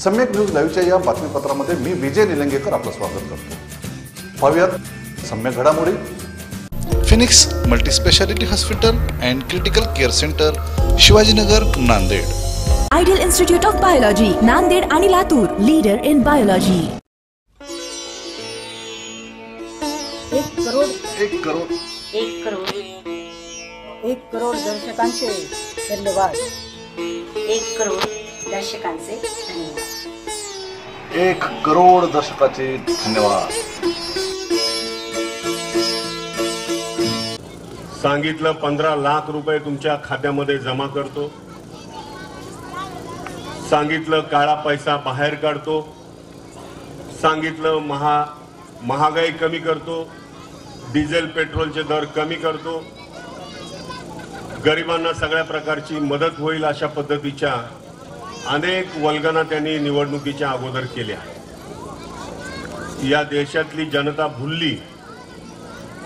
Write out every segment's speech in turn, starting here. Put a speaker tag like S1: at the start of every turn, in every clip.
S1: सम्यक न्यूज लाईव्हच्या या बातमीपत्रामध्ये मी विजय निलंगेकर आपलं स्वागत करतो. पाहूयात सम्यक घडामोडी. Phoenix multispeciality hospital and critical care centre Shivajinagar Nanded.
S2: Ideal institute of biology Nanded आणि लातूर लीडर इन बायोलॉजी.
S3: एक करोड
S1: एक करोड.
S4: एक करोड.
S3: एक करोड दर्शकांचे धन्यवाद.
S4: एक करोड दर्शकांचे धन्यवाद.
S1: एक करोड दशकाचे धन्यवाद.
S5: सांगितलं पंधरा लाख रुपये तुमच्या खात्यामध्ये जमा करतो. सांगितलं काळा पैसा बाहेर काढतो. सांगितलं महा महागाई कमी करतो. डिझेल पेट्रोलचे दर कमी करतो. गरिबांना सगळ्या प्रकारची मदत होईल अशा पद्धतीच्या अनेक वल्गना त्यांनी निवडणुकीच्या अगोदर केल्या. या देशातली जनता भुलली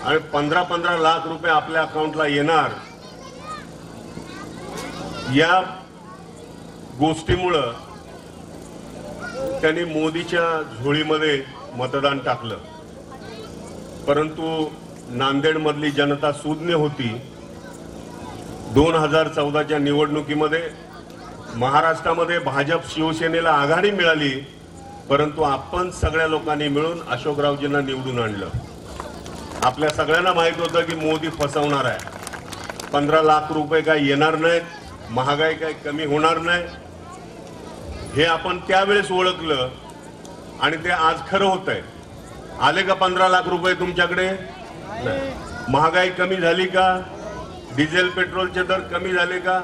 S5: आणि पंधरा पंधरा लाख रुपये आपल्या अकाउंटला येणार. या गोष्टीमुळं त्यांनी मोदीच्या झोळीमध्ये मतदान टाकलं. परंतु नांदेडमधली जनता सुज्ञ होती. दोन हजार चौदाच्या निवडणुकीमध्ये महाराष्ट्रामध्ये भाजप शिवसेनेला आघाडी मिळाली परंतु आपण सगळ्या लोकांनी मिळून अशोकरावजींना निवडून आणलं. आपल्या सगळ्यांना माहीत होतं की मोदी फसवणार आहे. पंधरा लाख रुपये काय येणार नाहीत महागाई काय कमी होणार नाही. हे आपण त्यावेळेस ओळखलं आणि ते आज खरं होत आहे आले का पंधरा लाख रुपये तुमच्याकडे? महागाई कमी झाली का? डिझेल पेट्रोलचे दर कमी झाले का?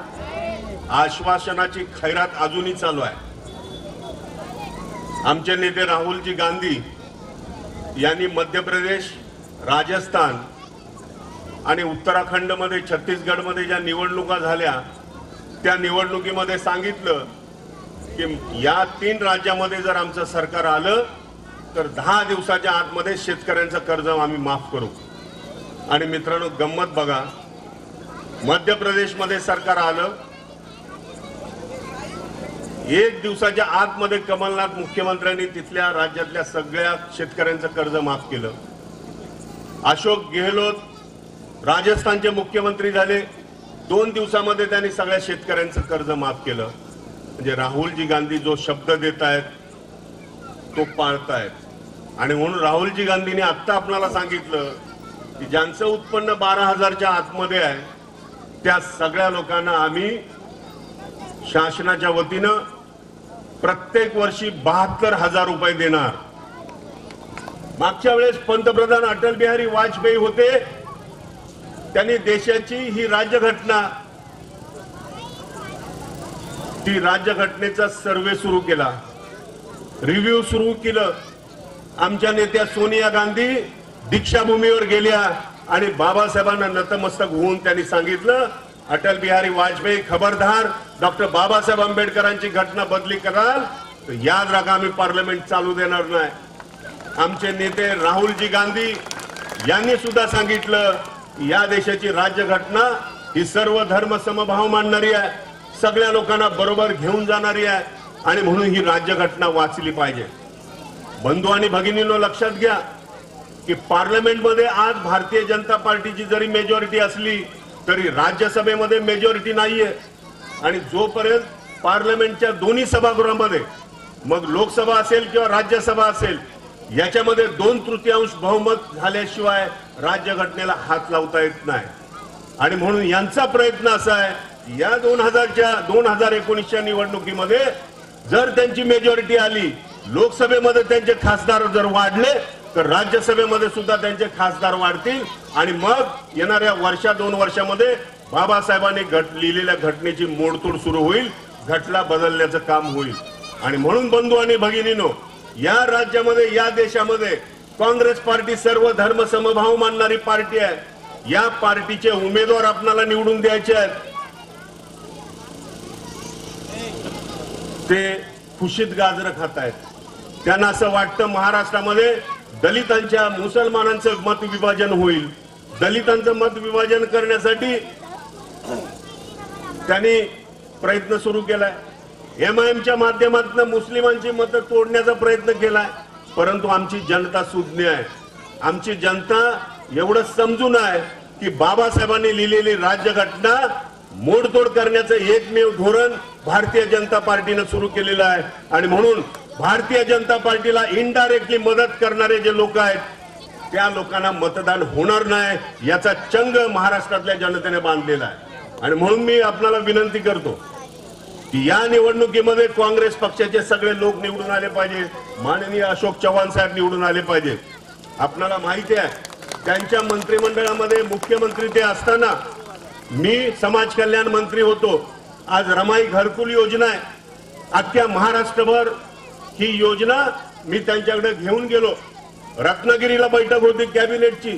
S5: आश्वासनाची खैरात अजूनही चालू आहे. आमचे नेते राहुलजी गांधी यांनी मध्य प्रदेश राजस्थान आणि उत्तराखंडमध्ये छत्तीसगडमध्ये ज्या निवडणुका झाल्या त्या निवडणुकीमध्ये सांगितलं की या तीन राज्यामध्ये जर आमचं सरकार आलं तर दहा दिवसाच्या आतमध्ये शेतकऱ्यांचं कर्ज आम्ही माफ करू. आणि मित्रांनो गंमत बघा. मध्य प्रदेशमध्ये सरकार आलं एक दिवसाच्या आतमध्ये कमलनाथ मुख्यमंत्र्यांनी तिथल्या राज्यातल्या सगळ्या शेतकऱ्यांचं कर्ज माफ केलं. अशोक गेहलोत राजस्थानचे मुख्यमंत्री झाले. दोन दिवसामध्ये त्यांनी सगळ्या शेतकऱ्यांचं कर्ज माफ केलं. म्हणजे राहुलजी गांधी जो शब्द देत आहेत तो पाळतायत. आणि म्हणून राहुलजी गांधींनी आत्ता आपल्याला सांगितलं की ज्यांचं उत्पन्न बारा हजारच्या आतमध्ये आहे त्या सगळ्या लोकांना आम्ही शासनाच्या वतीनं प्रत्येक वर्षी बहात्तर हजार रुपये देणार. मागच्या वेळेस पंतप्रधान अटल बिहारी वाजपेयी होते. त्यांनी देशाची ही राज्यघटना ती राज्यघटनेचा सर्वे सुरू केला. रिव्ह्यू सुरू केलं. आमच्या नेत्या सोनिया गांधी दीक्षाभूमीवर गेल्या आणि बाबासाहेबांना नतमस्तक होऊन त्यांनी सांगितलं अटल बिहारी वाजपेयी खबरदार डॉक्टर बाबासाहेब आंबेडकरांची घटना बदली कराल तर याद राखा आम्ही पार्लमेंट चालू देणार नाही. आमचे नेते राहुलजी गांधी यांनी सुद्धा सांगितलं या देशाची राज्यघटना ही सर्व धर्म समभाव मानणारी आहे. सगळ्या लोकांना बरोबर घेऊन जाणारी आहे आणि म्हणून ही राज्यघटना वाचली पाहिजे. बंधू आणि भगिनींनो लक्षात घ्या की पार्लमेंटमध्ये आज भारतीय जनता पार्टीची जरी मेजॉरिटी असली तरी राज्यसभेमध्ये मेजॉरिटी नाहीये. आणि जोपर्यंत पार्लमेंटच्या दोन्ही सभागृहामध्ये मग लोकसभा असेल किंवा राज्यसभा असेल याच्यामध्ये दोन तृतीयांश बहुमत झाल्याशिवाय राज्यघटनेला हात लावता येत नाही. आणि म्हणून यांचा प्रयत्न असा आहे या दोन हजारच्या दोन हजार एकोणीसच्या निवडणुकीमध्ये जर त्यांची मेजॉरिटी आली लोकसभेमध्ये त्यांचे खासदार जर वाढले तर राज्यसभेमध्ये सुद्धा त्यांचे खासदार वाढतील आणि मग येणाऱ्या वर्षा दोन वर्षामध्ये बाबासाहेबांनी घट लिहिलेल्या घटनेची मोडतोड सुरू होईल घटना बदलण्याचं काम होईल. आणि म्हणून बंधू आणि भगिनीनो या राज्यामध्ये या देशामध्ये काँग्रेस पार्टी सर्व धर्म समभाव मानणारी पार्टी आहे. या पार्टीचे उमेदवार आपणाला निवडून द्यायचे आहेत. ते खुशीत गाजर खात आहेत. त्यांना असं वाटतं महाराष्ट्रामध्ये दलितांच्या मुसलमानांचं मत विभाजन होईल. दलितांचं मत विभाजन करण्यासाठी त्यांनी प्रयत्न सुरू केलाय. एम आय एमच्या माध्यमातून मुस्लिमांची मतं तोडण्याचा प्रयत्न केलाय. परंतु आमची जनता सुज्ञ आहे. आमची जनता एवढं समजून आहे की बाबासाहेबांनी लिहिलेली राज्यघटना मोडतोड करण्याचं एकमेव धोरण भारतीय जनता पार्टीनं सुरू केलेलं आहे. आणि म्हणून भारतीय जनता पार्टीला इनडायरेक्टली मदत करणारे जे लोक आहेत त्या लोकांना मतदान होणार नाही याचा चंग महाराष्ट्रातल्या जनतेने बांधलेला आहे. आणि म्हणून मी आपल्याला विनंती करतो की या निवडणुकीमध्ये काँग्रेस पक्षाचे सगळे लोक निवडून आले पाहिजे माननीय अशोक चव्हाण साहेब निवडून आले पाहिजे. आपल्याला माहिती आहे त्यांच्या मंत्रिमंडळामध्ये मुख्यमंत्री ते असताना मी समाज कल्याण मंत्री होतो. आज रमाई घरकुल योजना आहे. अख्ख्या महाराष्ट्रभर ही योजना मी त्यांच्याकडे घेऊन गेलो. रत्नागिरीला बैठक होती कॅबिनेटची.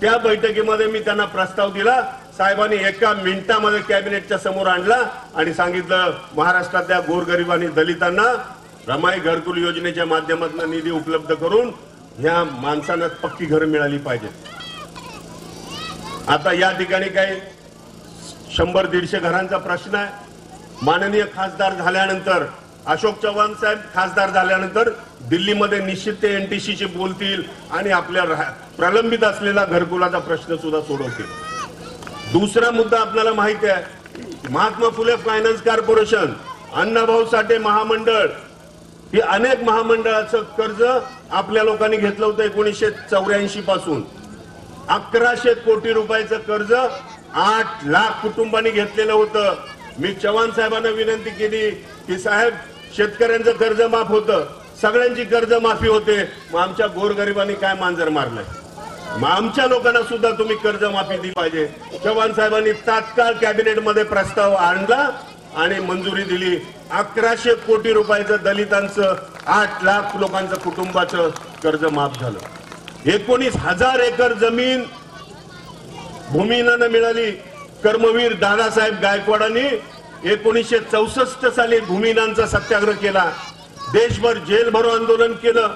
S5: त्या बैठकीमध्ये मी त्यांना प्रस्ताव दिला. साहेबांनी एका मिनिटामध्ये कॅबिनेटच्या समोर आणला आणि सांगितलं महाराष्ट्रातल्या गोरगरिबांनी दलितांना रमाई घरकुल योजनेच्या माध्यमातून निधी उपलब्ध करून ह्या माणसांना पक्की घरं मिळाली पाहिजेत. आता या ठिकाणी काही शंभर दीडशे घरांचा प्रश्न आहे. माननीय खासदार झाल्यानंतर अशोक चव्हाण साहेब खासदार झाल्यानंतर दिल्लीमध्ये निश्चित ते एनटीसीशी बोलतील आणि आपल्या प्रलंबित असलेला घरकुलाचा प्रश्न सुद्धा सोडवतील. दुसरा मुद्दा आपल्याला माहिती आहे. महात्मा फुले फायनान्स कॉर्पोरेशन अण्णाभाऊ साठे महामंडळ ही अनेक महामंडळाचं कर्ज आपल्या लोकांनी घेतलं होतं एकोणीसशे चौऱ्याऐंशी पासून. अकराशे कोटी रुपयाचं कर्ज आठ लाख कुटुंबांनी घेतलेलं होतं. मी चव्हाण साहेबांना विनंती केली की साहेब शेतकऱ्यांचं कर्ज माफ होतं. सगळ्यांची कर्ज माफी होते. मग आमच्या गोरगरिबांनी काय मांजर मारलंय? मग आमच्या लोकांना सुद्धा तुम्ही कर्ज माफी दिली पाहिजे. चव्हाण साहेबांनी तात्काळ कॅबिनेटमध्ये प्रस्ताव आणला आणि मंजुरी दिली. अकराशे कोटी रुपयाचं दलितांचं आठ लाख लोकांचं कुटुंबाचं कर्ज माफ झालं. एकोणीस हजार एकर जमीन भूमीनं मिळाली. कर्मवीर दादासाहेब गायकवाडांनी एकोणीसशे चौसष्ट साली भूमिनांचा सत्याग्रह केला. देशभर जेलभरो आंदोलन केलं.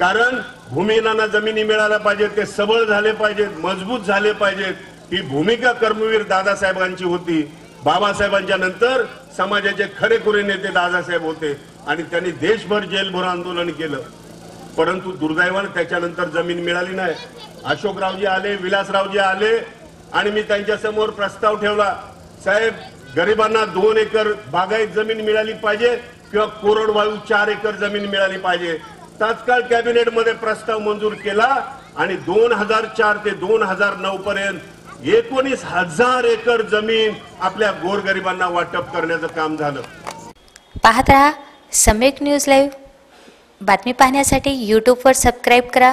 S5: कारण भूमिनांना जमिनी मिळायला पाहिजेत ते सबळ झाले पाहिजेत मजबूत झाले पाहिजेत. ही भूमिका कर्मवीर दादासाहेबांची होती. बाबासाहेबांच्या नंतर समाजाचे खरेखुरे नेते दादासाहेब होते आणि त्यांनी देशभर जेलभरो आंदोलन केलं. परंतु दुर्दैवानं त्याच्यानंतर जमीन मिळाली नाही. अशोकरावजी आले विलासरावजी आले आणि मी त्यांच्यासमोर प्रस्ताव ठेवला साहेब गरिबांना दोन एकर बागायत जमीन मिळाली पाहिजे किंवा कोरडवायू चार एकर जमीन मिळाली पाहिजे. तात्काळ कॅबिनेटमध्ये प्रस्ताव मंजूर केला आणि दोन हजार चार ते दोन हजार नऊ पर्यंत एकोणीस हजार एकर जमीन आपल्या गोरगरिबांना वाटप करण्याचं काम झालं.
S6: पाहत राहा सम्यक न्यूज लाईव्ह. बातमी पाहण्यासाठी यूट्यूबवर सबस्क्राईब करा.